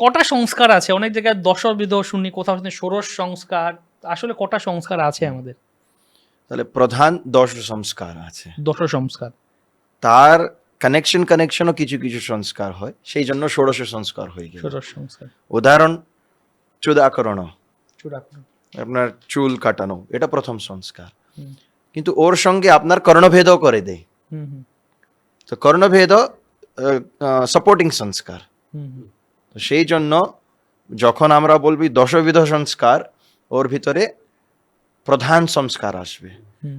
কটা সংস্কার আছে? অনেক জায়গায় দশবিধ শুনি কোথাও শুনি ষোড়শ সংস্কার আসলে কটা সংস্কার আছে আমাদের? তাহলে প্রধান দশ সংস্কার আছে। দশ সংস্কার। তার কানেকশন কানেকশনও কিছু কিছু সংস্কার হয়। সেই জন্য ষোড়শ সংস্কার হয়ে গেল। ষোড়শ সংস্কার। উদাহরণ চুদাকরণ চূড়াকরণ। আপনার চুল কাটানো এটা প্রথম সংস্কার। কিন্তু ওর সঙ্গে আপনার কর্ণভেদও করে দেয়। হুম হুম। তো কর্ণভেদ সাপোর্টিং সংস্কার। হুম হুম। তো সেই জন্য যখন আমরা বলবি দশবিধ সংস্কার ওর ভিতরে প্রধান সংস্কার আসবে।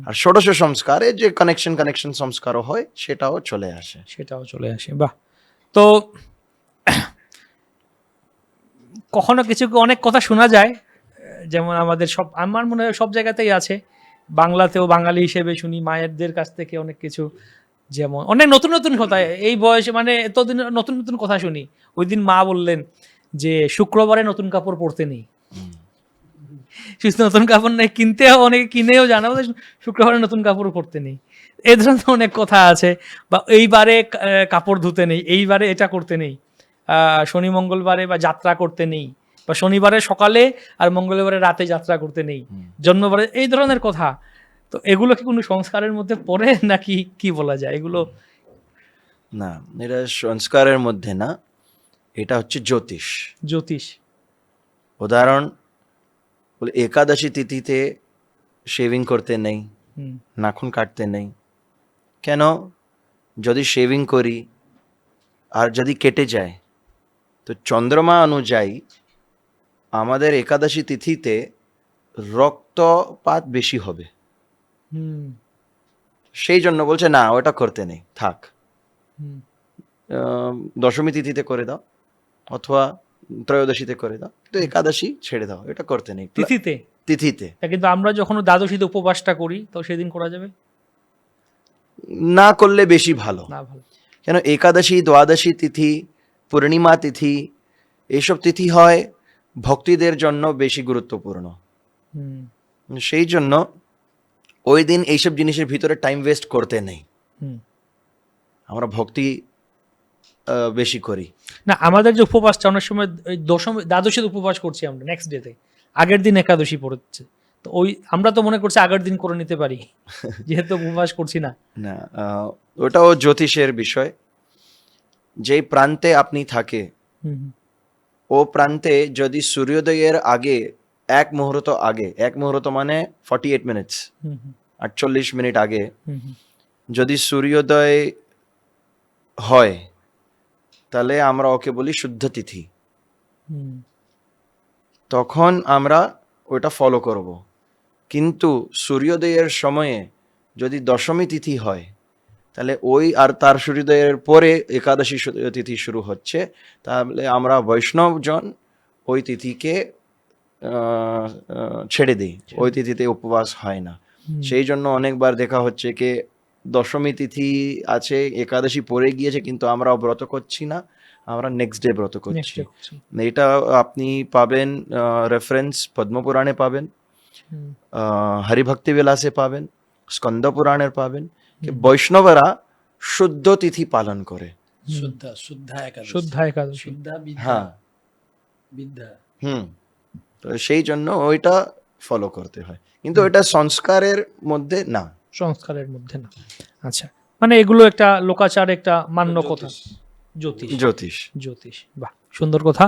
আর ষোড়শ সংস্কারে যে কানেকশন কানেকশন সংস্কারও হয় সেটাও চলে আসে। সেটাও চলে আসে। বাহ! তো কখনো কিছু অনেক কথা শোনা যায়? যেমন আমাদের সব আমার মনে হয় সব জায়গাতেই আছে। বাংলাতেও বাঙালি হিসেবে শুনি মায়েরদের কাছ থেকে অনেক কিছু। যেমন অনেক নতুন নতুন কথা। এই বয়সে মানে এতদিন নতুন নতুন কথা শুনি। ওই দিন মা বললেন যে শুক্রবারে নতুন কাপড় পরতে নেই। সুস্থ নতুন কাপড় নেই কিনতে অনেকে কিনেও জানা বলে শুক্রবারে নতুন কাপড় পরতে নেই। এই ধরনের অনেক কথা আছে। বা এইবারে কাপড় ধুতে নেই এইবারে এটা করতে নেই। আহ, শনি মঙ্গলবারে বা যাত্রা করতে নেই। বা শনিবারে সকালে আর মঙ্গলবারে রাতে যাত্রা করতে নেই। জন্মবারে এই ধরনের কথা। তো এগুলো কি কোনো সংস্কারের মধ্যে পড়ে নাকি কি বলা যায়? এগুলো না এটা সংস্কারের মধ্যে না এটা হচ্ছে জ্যোতিষ। জ্যোতিষ। উদাহরণ বলে একাদশী তিথিতে শেভিং করতে নেই নাখুন কাটতে নেই। কেন? যদি শেভিং করি আর যদি কেটে যায় তো চন্দ্রমা অনুযায়ী আমাদের একাদশী তিথিতে রক্তপাত বেশি হবে। হুম। সেই জন্য বলছে না ওটা করতে নেই থাক। দশমী তিথিতে করে দাও অথবা ত্রয়োদশীতে করে দাও তো একাদশী ছেড়ে দাও এটা করতে নেই। তিথিতে? তিথিতে। কিন্তু আমরা যখন দ্বাদশীতে উপবাসটা করি তো সেদিন করা যাবে? না করলে বেশি ভালো। না ভালো। কেন একাদশী দ্বাদশী তিথি পূর্ণিমা তিথি এইসব তিথি হয় ভক্তিদের জন্য বেশি গুরুত্বপূর্ণ। হুম। সেই জন্য ওই দিন এইসব জিনিসের ভিতরে টাইম ওয়েস্ট করতে নেই। আমরা ভক্তি বেশি করি। না আমাদের যে উপবাসটা অনেক সময় দশম দ্বাদশীতে উপবাস করছি আমরা নেক্সট ডেতে আগের দিন একাদশী পড়ছে। তো ওই আমরা তো মনে করছি আগের দিন করে নিতে পারি। যেহেতু উপবাস করছি না। না ওটাও জ্যোতিষের বিষয়। যেই প্রান্তে আপনি থাকে ও প্রান্তে যদি সূর্যোদয়ের আগে এক মুহূর্ত আগে এক মুহূর্ত মানে ফর্টি এইট মিনিটস আটচল্লিশ মিনিট আগে। যদি সূর্যোদয় হয় তাহলে আমরা ওকে বলি শুদ্ধ তিথি। তখন আমরা ওটা ফলো করব। কিন্তু সূর্যোদয়ের সময়ে যদি দশমী তিথি হয় তাহলে ওই আর তার সূর্যোদয়ের পরে একাদশী তিথি শুরু হচ্ছে। তাহলে আমরা বৈষ্ণবজন ওই তিথিকে ছেড়ে দিই। ওই তিথিতে উপবাস হয় না। সেই জন্য অনেকবার দেখা হচ্ছে কি দশমী তিথি আছে একাদশী পরে গিয়েছে কিন্তু আমরা ব্রত করছি না আমরা নেক্সট ডে ব্রত করছি। এটা আপনি পাবেন রেফারেন্স পদ্মপুরাণে পাবেন আহ, হরিভক্তি বিলাসে পাবেন স্কন্দ পুরাণের পাবেন বৈষ্ণবরা শুদ্ধ তিথি পালন করে। শুদ্ধা শুদ্ধা একাদশী। শুদ্ধা একাদশী। শুদ্ধা বিদ্যা। হ্যাঁ। বিদ্যা। হুম। তো সেই জন্য ওইটা ফলো করতে হয়। কিন্তু এটা সংস্কারের মধ্যে না। সংস্কারের মধ্যে না। আচ্ছা মানে এগুলো একটা লোকাচার একটা মান্য কথা। জ্যোতিষ। জ্যোতিষ। জ্যোতিষ। জ্যোতিষ বাহ সুন্দর কথা।